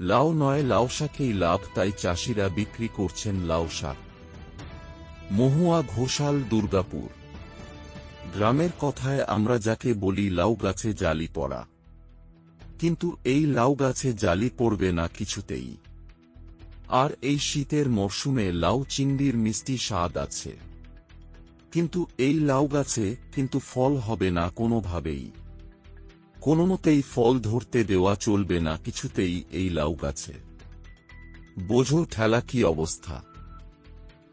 লাউ নয়, লাউ শাকেই লাভ, তাই চাষিরা বিক্রি করছেন লাউ শাক। মহুয়া ঘোষাল, দুর্গাপুর। গ্রামের কথায় আমরা যাকে বলি লাউ গাছে জালি পড়া। কিন্তু এই লাউ গাছে জালি পড়বে না কিছুতেই। আর এই শীতের মরশুমে লাউ চিংড়ির মিষ্টি স্বাদ আছে। কিন্তু এই লাউ গাছে কিন্তু ফল হবে না কোনোভাবেই। কোনোমতেই ফল ধরতে দেওয়া চলবে না, কিছুতেই এই লাউ গাছে। বোঝো ঠেলা কি অবস্থা?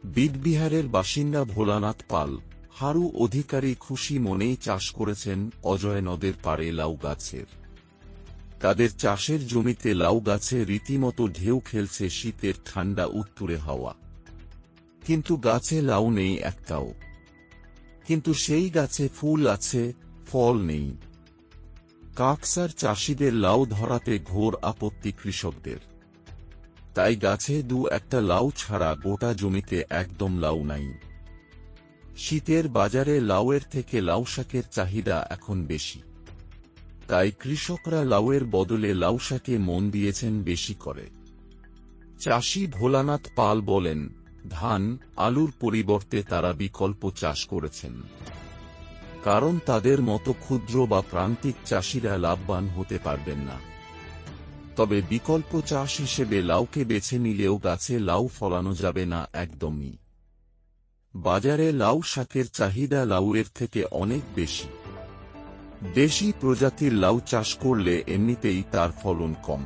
বিদবিহারের বাসিন্দা ভোলানাথ পাল, হারু অধিকারী খুশি মনেই চাষ করেছেন অজয় নদের পাড়ে লাউ গাছের। তাদের চাষের জমিতে লাউ গাছে রীতিমতো ঢেউ খেলছে শীতের ঠান্ডা উত্তুরে হাওয়া। কিন্তু গাছে লাউ নেই একটাও। কিন্তু সেই গাছে ফুল আছে, ফল নেই। কাকসার চাষিদের লাউ ধরাতে ঘোর আপত্তি কৃষকদের। তাই গাছে দু একটা লাউ ছাড়া গোটা জমিতে একদম লাউ নাই। শীতের বাজারে লাউয়ের থেকে লাউ শাকের চাহিদা এখন বেশি। তাই কৃষকরা লাউয়ের বদলে লাউ শাকে মন দিয়েছেন বেশি করে। চাষি ভোলানাথ পাল বলেন, ধান, আলুর পরিবর্তে তারা বিকল্প চাষ করেছেন। কারণ তাদের মতো ক্ষুদ্র বা প্রান্তিক চাষিরা লাভবান হতে পারবেন না। তবে বিকল্প চাষ হিসেবে লাউকে বেছে নিলেও গাছে লাউ ফলানো যাবে না একদমই। বাজারে লাউ শাকের চাহিদা লাউয়ের থেকে অনেক বেশি। দেশি প্রজাতির লাউ চাষ করলে এমনিতেই তার ফলন কম।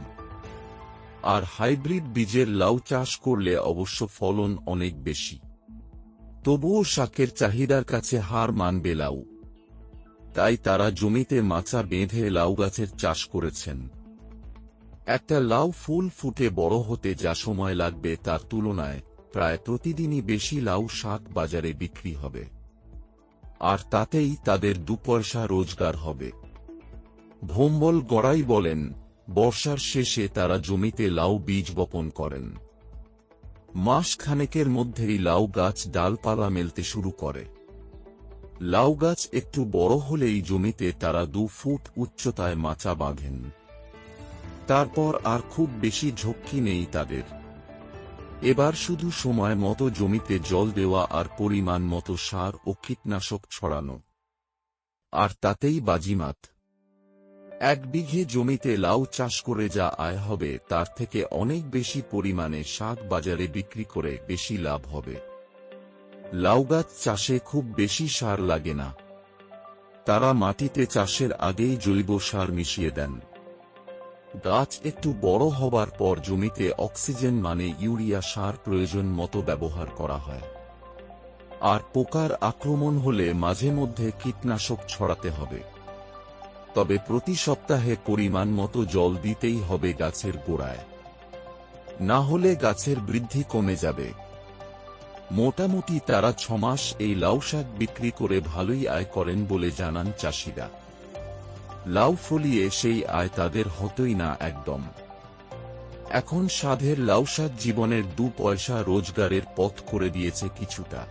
আর হাইব্রিড বীজের লাউ চাষ করলে অবশ্য ফলন অনেক বেশি। তবুও শাকের চাহিদার কাছে হার মানবে লাউ। তাই তারা জমিতে মাচা বেঁধে লাউ গাছের চাষ করেছেন। একটা লাউ ফুল ফুটে বড় হতে যা সময় লাগবে তার তুলনায় প্রায় প্রতিদিনই বেশি লাউ শাক বাজারে বিক্রি হবে। আর তাতেই তাদের দুপয়সা রোজগার হবে। ভোম্বল গড়াই বলেন, বর্ষার শেষে তারা জমিতে লাউ বীজ বপন করেন। মাস খানেকের মধ্যেই লাউ গাছ ডালপালা মেলতে শুরু করে। লাউ গাছ একটু বড় হলেই জমিতে তারা দু ফুট উচ্চতায় মাচা বাঁধেন। তারপর আর খুব বেশি ঝক্কি নেই তাদের। এবার শুধু সময় মতো জমিতে জল দেওয়া আর পরিমাণ মতো সার ও কীটনাশক ছড়ানো। আর তাতেই বাজিমাত। এক বিঘে জমিতে লাউ চাষ করে যা আয় হবে, তার থেকে অনেক বেশি পরিমাণে শাক বাজারে বিক্রি করে বেশি লাভ হবে। লাউ গাছ চাষে খুব বেশি সার লাগে না। তারা মাটিতে চাষের আগেই জৈব সার মিশিয়ে দেন। গাছ একটু বড় হবার পর জমিতে অক্সিজেন মানে ইউরিয়া সার প্রয়োজন মতো ব্যবহার করা হয়। আর পোকার আক্রমণ হলে মাঝে মধ্যে কীটনাশক ছড়াতে হবে। তবে প্রতি সপ্তাহে পরিমাণ মতো জল দিতেই হবে গাছের গোড়ায়। না হলে গাছের বৃদ্ধি কমে যাবে। মোটামুটি তারা ছমাস এই লাউ শাক বিক্রি করে ভালোই আয় করেন বলে জানান চাষিরা। লাউ ফলিয়ে সেই আয় তাদের হতই না একদম। এখন সাধের লাউ শাক জীবনের দু পয়সা রোজগারের পথ করে দিয়েছে কিছুটা।